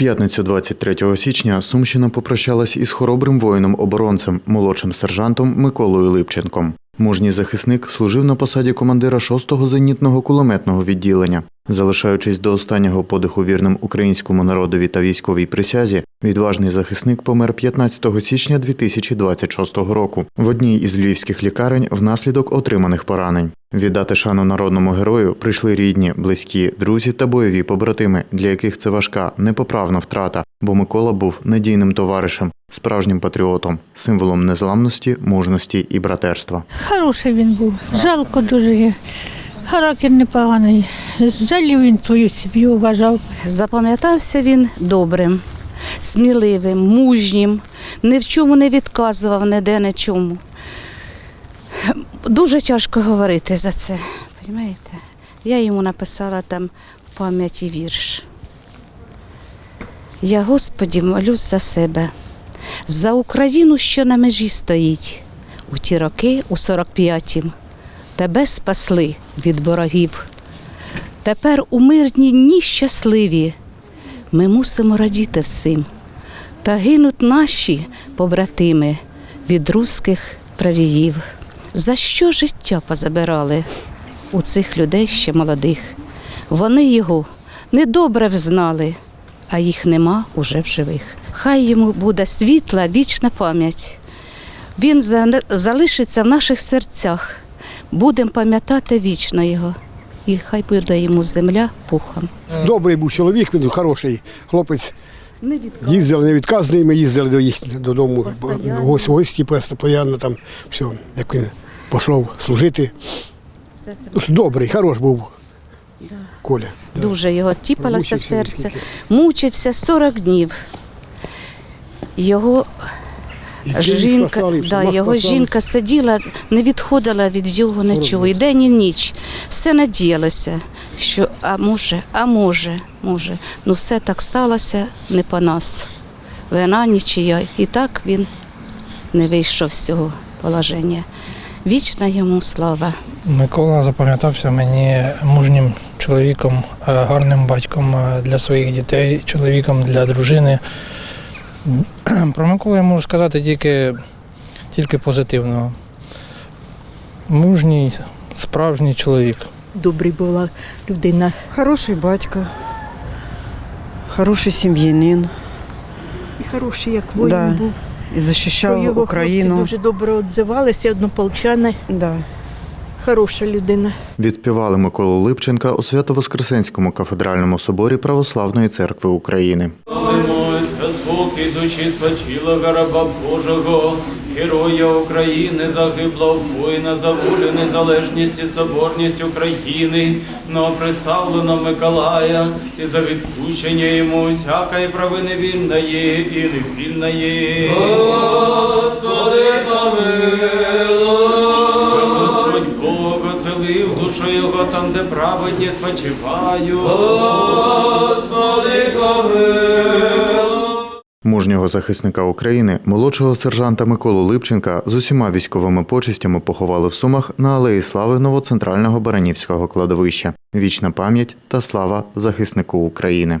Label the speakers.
Speaker 1: п'ятницю 23 січня Сумщина попрощалась із хоробрим воїном-оборонцем, молодшим сержантом Миколою Липченком. Мужній захисник служив на посаді командира 6-го зенітного кулеметного відділення. Залишаючись до останнього подиху вірним українському народові та військовій присязі, відважний захисник помер 15 січня 2026 року в одній із львівських лікарень внаслідок отриманих поранень. Віддати шану народному герою прийшли рідні, близькі, друзі та бойові побратими, для яких це важка, непоправна втрата, бо Микола був надійним товаришем, справжнім патріотом, символом незламності, мужності і братерства.
Speaker 2: Хороший він був. Жалко дуже. Характер непоганий. Жалів він свою сім'ю вважав.
Speaker 3: Запам'ятався він добрим, сміливим, мужнім, ні в чому не відказував, ніде нічому. Дуже тяжко говорити за це. Розумієте? Я йому написала там пам'яті вірш. Я, Господі, молюсь за себе, за Україну, що на межі стоїть. У ті роки, у 45-м, тебе спасли від ворогів. Тепер у мирні дні щасливі ми мусимо радіти всім. Та гинуть наші побратими від руських правіїв. За що життя позабирали у цих людей ще молодих? Вони його недобре взнали, а їх нема уже в живих. Хай йому буде світла, вічна пам'ять. Він залишиться в наших серцях. Будемо пам'ятати вічно його. І хай буде йому земля пухом.
Speaker 4: Добрий був чоловік, він хороший хлопець.
Speaker 3: Не
Speaker 4: Їздили невідказний, ми їздили до їх додому.
Speaker 3: Постоянно.
Speaker 4: Гості, гості постійно там все, як він пішов служити. Добрий, хорош був. Коля.
Speaker 3: Дуже його тіпалося
Speaker 4: Мучився
Speaker 3: серце. Мучився 40 днів. Його жінка, да, його жінка сиділа, не відходила від його нічого. І день, і ніч. Все надіялася, що а може, а може, може. Ну все так сталося не по нас. Вина нічия. І так він не вийшов з цього положення. Вічна йому слава.
Speaker 5: Микола запам'ятався мені мужнім чоловіком, е, гарним батьком е, для своїх дітей, чоловіком для дружини. Про Миколу я можу сказати тільки, тільки позитивного. Мужній, справжній чоловік.
Speaker 6: добрий була людина.
Speaker 7: Хороший батько, хороший сім'янин
Speaker 6: І хороший, як воїн
Speaker 7: Да.
Speaker 6: був.
Speaker 7: і захищав
Speaker 6: його
Speaker 7: Україну.
Speaker 6: дуже добре відзивалися, однополчани.
Speaker 7: Да.
Speaker 6: Хороша людина.
Speaker 1: Відспівали Миколу Липченка у Свято-Воскресенському кафедральному соборі Православної церкви України.
Speaker 8: За спокій душі спочилого раба Божого, героя України, загиблого воїна за волю, незалежність і соборність України, новоприставлено Миколая, і за відпущення йому всякої провини вільної і невільної. Господи, помилуй! Оселив душу його там, де праведні спочивають. Господи,
Speaker 1: Мужнього захисника України, молодшого сержанта Миколу Липченка з усіма військовими почестями поховали в Сумах на Алеї Слави Новоцентрального Баранівського кладовища. Вічна пам'ять та слава захиснику України.